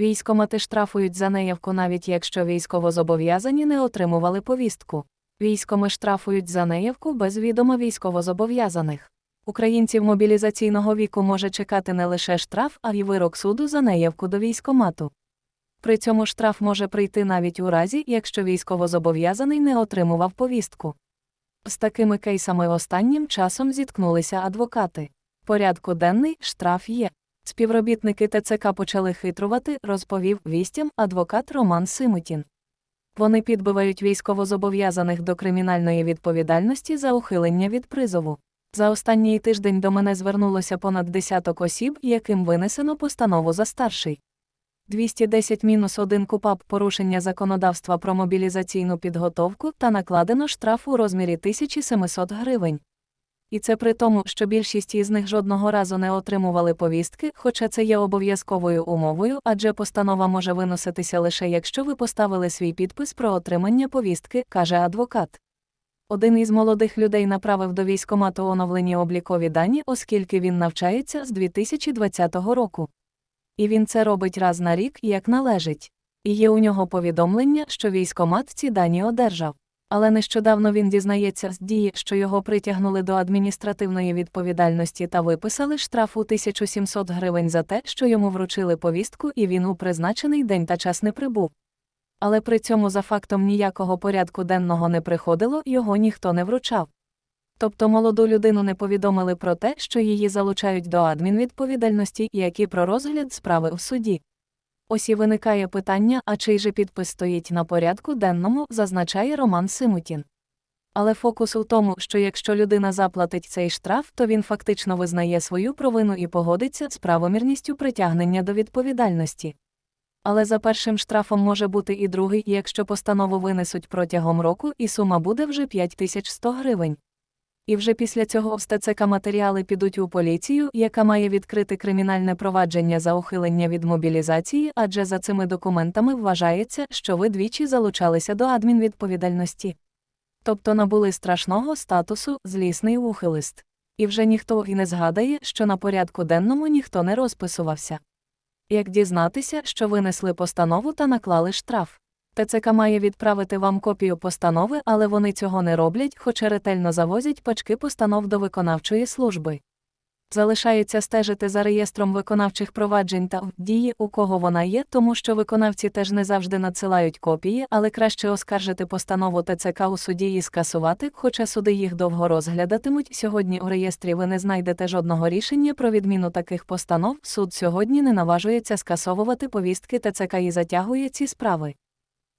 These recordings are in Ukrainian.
Військомати штрафують за неявку навіть якщо військовозобов'язані не отримували повістку. Військоми штрафують за неявку без відома військовозобов'язаних. Українців мобілізаційного віку може чекати не лише штраф, а й вирок суду за неявку до військомату. При цьому штраф може прийти навіть у разі, якщо військовозобов'язаний не отримував повістку. З такими кейсами останнім часом зіткнулися адвокати. Порядку денний штраф є. Співробітники ТЦК почали хитрувати, розповів вістям адвокат Роман Симутін. Вони підбивають військовозобов'язаних до кримінальної відповідальності за ухилення від призову. За останній тиждень до мене звернулося понад десяток осіб, яким винесено постанову за старший. 210-1 КУПАП порушення законодавства про мобілізаційну підготовку та накладено штраф у розмірі 1700 гривень. І це при тому, що більшість із них жодного разу не отримували повістки, хоча це є обов'язковою умовою, адже постанова може виноситися лише якщо ви поставили свій підпис про отримання повістки, каже адвокат. Один із молодих людей направив до військомату оновлені облікові дані, оскільки він навчається з 2020 року. І він це робить раз на рік, як належить. І є у нього повідомлення, що військомат ці дані одержав. Але нещодавно він дізнається з дії, що його притягнули до адміністративної відповідальності та виписали штраф у 1700 гривень за те, що йому вручили повістку і він у призначений день та час не прибув. Але при цьому за фактом ніякого порядку денного не приходило, його ніхто не вручав. Тобто молоду людину не повідомили про те, що її залучають до адмінвідповідальності, як і про розгляд справи в суді. Ось і виникає питання, а чий же підпис стоїть на порядку денному, зазначає Роман Симутін. Але фокус у тому, що якщо людина заплатить цей штраф, то він фактично визнає свою провину і погодиться з правомірністю притягнення до відповідальності. Але за першим штрафом може бути і другий, якщо постанову винесуть протягом року, і сума буде вже 5100 гривень. І вже після цього в СТЦК матеріали підуть у поліцію, яка має відкрити кримінальне провадження за ухилення від мобілізації, адже за цими документами вважається, що ви двічі залучалися до адмінвідповідальності. Тобто набули страшного статусу злісний ухилист. І вже ніхто і не згадає, що на порядку денному ніхто не розписувався. Як дізнатися, що винесли постанову та наклали штраф? ТЦК має відправити вам копію постанови, але вони цього не роблять, хоча ретельно завозять пачки постанов до виконавчої служби. Залишається стежити за реєстром виконавчих проваджень та дії, у кого вона є, тому що виконавці теж не завжди надсилають копії, але краще оскаржити постанову ТЦК у суді і скасувати, хоча суди їх довго розглядатимуть. Сьогодні у реєстрі ви не знайдете жодного рішення про відміну таких постанов. Суд сьогодні не наважується скасовувати повістки ТЦК і затягує ці справи.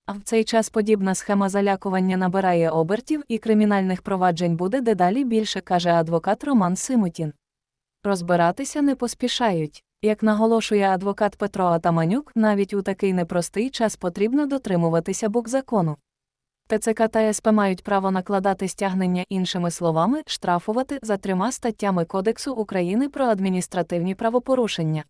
А в цей час подібна схема залякування набирає обертів і кримінальних проваджень буде дедалі більше, каже адвокат Роман Симутін. Розбиратися не поспішають. Як наголошує адвокат Петро Атаманюк, навіть у такий непростий час потрібно дотримуватися букв закону. ТЦК та СП мають право накладати стягнення іншими словами, штрафувати за трьома статтями Кодексу України про адміністративні правопорушення.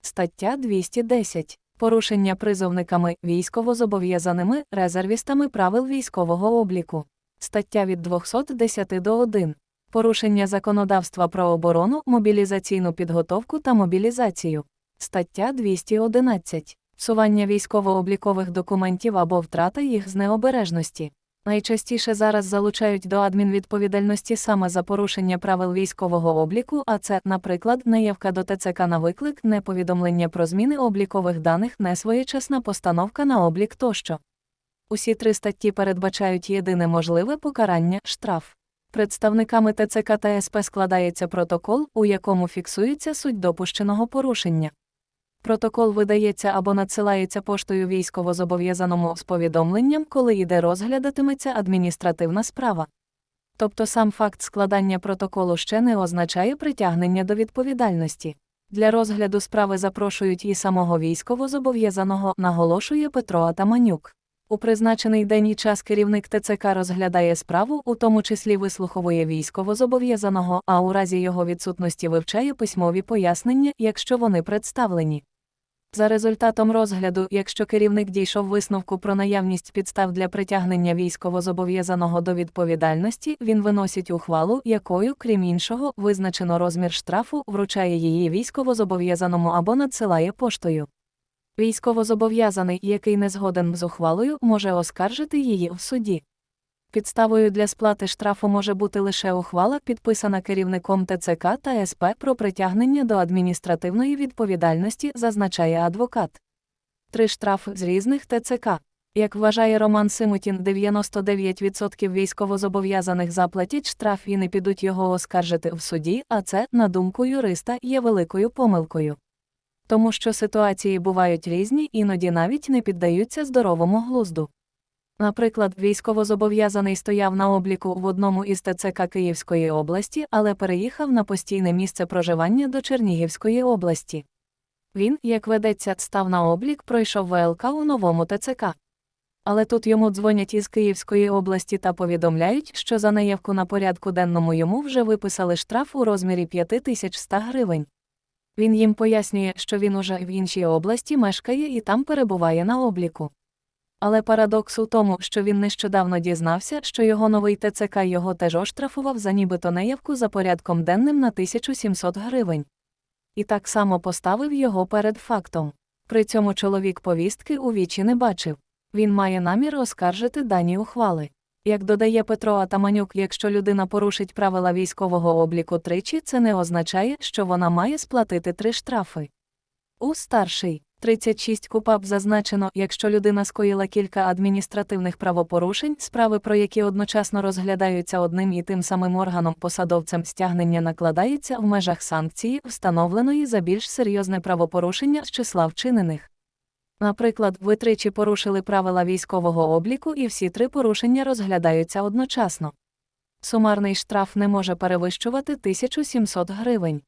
Стаття 210 порушення призовниками, військовозобов'язаними, резервістами правил військового обліку. Стаття від 210 до 1. Порушення законодавства про оборону, мобілізаційну підготовку та мобілізацію. Стаття 211. Сування військово-облікових документів або втрата їх з необережності. Найчастіше зараз залучають до адмінвідповідальності саме за порушення правил військового обліку, а це, наприклад, неявка до ТЦК на виклик, неповідомлення про зміни облікових даних, несвоєчасна постановка на облік тощо. Усі три статті передбачають єдине можливе покарання штраф. Представниками ТЦК та СП складається протокол, у якому фіксується суть допущеного порушення. Протокол видається або надсилається поштою військовозобов'язаному з повідомленням, коли йде розглядатиметься адміністративна справа. Тобто сам факт складання протоколу ще не означає притягнення до відповідальності. Для розгляду справи запрошують і самого військовозобов'язаного, наголошує Петро Атаманюк. У призначений день і час керівник ТЦК розглядає справу, у тому числі вислуховує військовозобов'язаного, а у разі його відсутності вивчає письмові пояснення, якщо вони представлені. За результатом розгляду, якщо керівник дійшов висновку про наявність підстав для притягнення військовозобов'язаного до відповідальності, він виносить ухвалу, якою, крім іншого, визначено розмір штрафу, вручає її військовозобов'язаному або надсилає поштою. Військовозобов'язаний, який не згоден з ухвалою, може оскаржити її в суді. Підставою для сплати штрафу може бути лише ухвала, підписана керівником ТЦК та СП про притягнення до адміністративної відповідальності, зазначає адвокат. Три штрафи з різних ТЦК. Як вважає Роман Симутін, 99% військовозобов'язаних заплатять штраф і не підуть його оскаржити в суді, а це, на думку юриста, є великою помилкою. Тому що ситуації бувають різні, іноді навіть не піддаються здоровому глузду. Наприклад, військовозобов'язаний стояв на обліку в одному із ТЦК Київської області, але переїхав на постійне місце проживання до Чернігівської області. Він, як ведеться, став на облік, пройшов ВЛК у новому ТЦК. Але тут йому дзвонять із Київської області та повідомляють, що за наявку на порядку денному йому вже виписали штраф у розмірі 5100 гривень. Він їм пояснює, що він уже в іншій області мешкає і там перебуває на обліку. Але парадокс у тому, що він нещодавно дізнався, що його новий ТЦК його теж оштрафував за нібито неявку за порядком денним на 1700 гривень. І так само поставив його перед фактом. При цьому чоловік повістки у вічі не бачив. Він має намір оскаржити дані ухвали. Як додає Петро Атаманюк, якщо людина порушить правила військового обліку тричі, це не означає, що вона має сплатити три штрафи. У старший 36 КУПАП зазначено, якщо людина скоїла кілька адміністративних правопорушень, справи про які одночасно розглядаються одним і тим самим органом посадовцем стягнення накладається в межах санкції, встановленої за більш серйозне правопорушення з числа вчинених. Наприклад, ви тричі порушили правила військового обліку і всі три порушення розглядаються одночасно. Сумарний штраф не може перевищувати 1700 гривень.